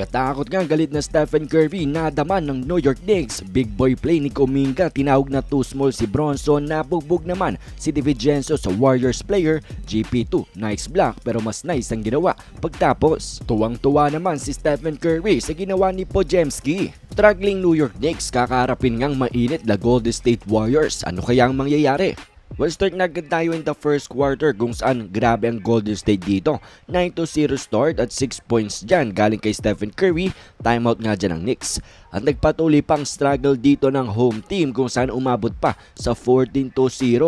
Katakot nga galit na Stephen Curry nadaman ng New York Knicks. Big boy play ni Kuminga tinawag na too small si Bronson nabugbog naman si DiVincenzo sa Warriors player GP2. Nice block pero mas nice ang ginawa. Pagtapos, tuwang-tuwa naman si Stephen Curry sa ginawa ni Pojemski. Struggling New York Knicks kakarapin ngang mainit na Golden State Warriors. Ano kaya ang mangyayari? Well, start na agad tayo in the first quarter kung saan grabe ang Golden State dito. 9-0 start at 6 points dyan galing kay Stephen Curry. Timeout nga dyan ng Knicks. At nagpatuloy pang struggle dito ng home team kung saan umabot pa sa 14-0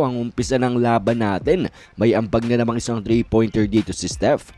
ang umpisa ng laban natin. May ampag na namang isang 3-pointer dito si Steph.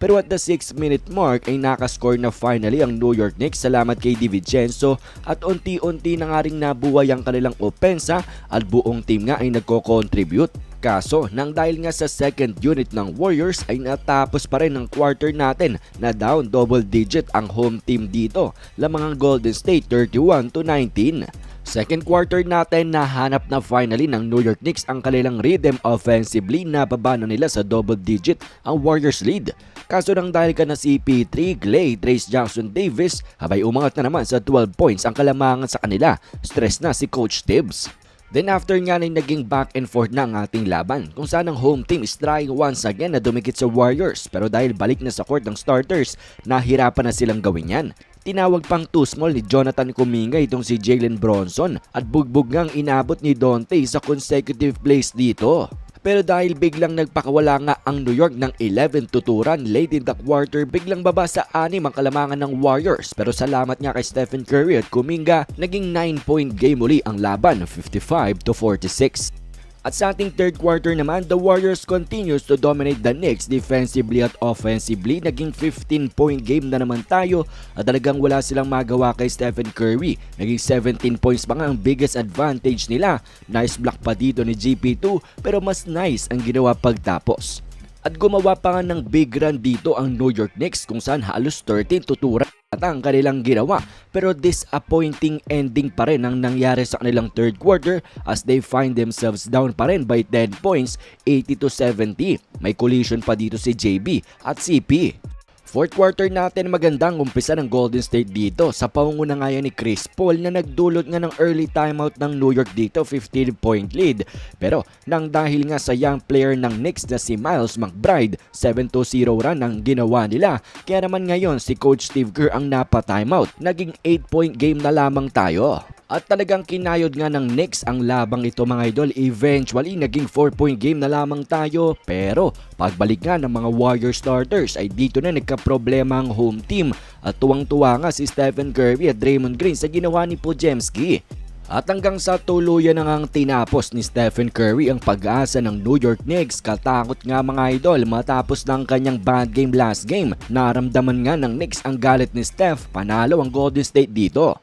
Pero at the 6 minute mark ay nakascore na finally ang New York Knicks salamat kay DiVincenzo at unti-unti na nga rin nabuhay ang kanilang opensa at buong team nga ay nagko-contribute. Kaso, nang dahil nga sa second unit ng Warriors ay natapos pa rin ang quarter natin na down double digit ang home team dito. Lamang ang Golden State 31 to 19. Second quarter natin nahanap na finally ng New York Knicks ang kanilang rhythm offensively na babano nila sa double digit ang Warriors lead. Kaso nang dahil ka na si P3, Clay, Trace Jackson Davis, habay umangat na naman sa 12 points ang kalamangan sa kanila. Stress na si Coach Tibbs. Then after nga ay naging back and forth na ang ating laban kung saan ang home team is trying once again na dumikit sa Warriors pero dahil balik na sa court ng starters, nahirapan na silang gawin yan. Tinawag pang too small ni Jonathan Kuminga itong si Jalen Bronson at bugbog ngang inabot ni Dante sa consecutive plays dito. Pero dahil biglang nagpakawala nga ang New York ng 11 tuturan late in the quarter, biglang baba sa anim ang kalamangan ng Warriors. Pero salamat nga kay Stephen Curry at Kuminga, naging 9-point game uli ang laban, 55 to 46. At sa ating third quarter naman, the Warriors continues to dominate the Knicks defensively at offensively. Naging 15-point game na naman tayo at talagang wala silang magawa kay Stephen Curry. Naging 17 points pa nga ang biggest advantage nila. Nice block pa dito ni GP2 pero mas nice ang ginawa pagtapos. At gumawa pa nga ng big run dito ang New York Knicks kung saan halos 13 tuturan at ang kanilang ginawa pero disappointing ending pa rin ang nangyari sa kanilang third quarter as they find themselves down pa rin by 10 points 80 to 70. May collision pa dito si JB at CP. Fourth quarter natin magandang umpisa ng Golden State dito sa paunguna nga ni Chris Paul na nagdulot nga ng early timeout ng New York dito 15 point lead. Pero nang dahil nga sa young player ng Knicks na si Miles McBride 7-0 run ang ginawa nila. Kaya naman ngayon si Coach Steve Kerr ang napa-timeout. Naging 8 point game na lamang tayo. At talagang kinayod nga ng Knicks ang labang ito mga idol. Eventually, naging 4-point game na lamang tayo. Pero, pagbalik nga ng mga Warrior starters ay dito na nagka-problema ang home team. At tuwang-tuwa nga si Stephen Curry at Draymond Green sa ginawa ni Pojemski. At hanggang sa tuluyan na ngang tinapos ni Stephen Curry ang pag-asa ng New York Knicks. Katakot nga mga idol matapos ng kanyang bad game last game. Naramdaman nga ng Knicks ang galit ni Steph. Panalo ang Golden State dito.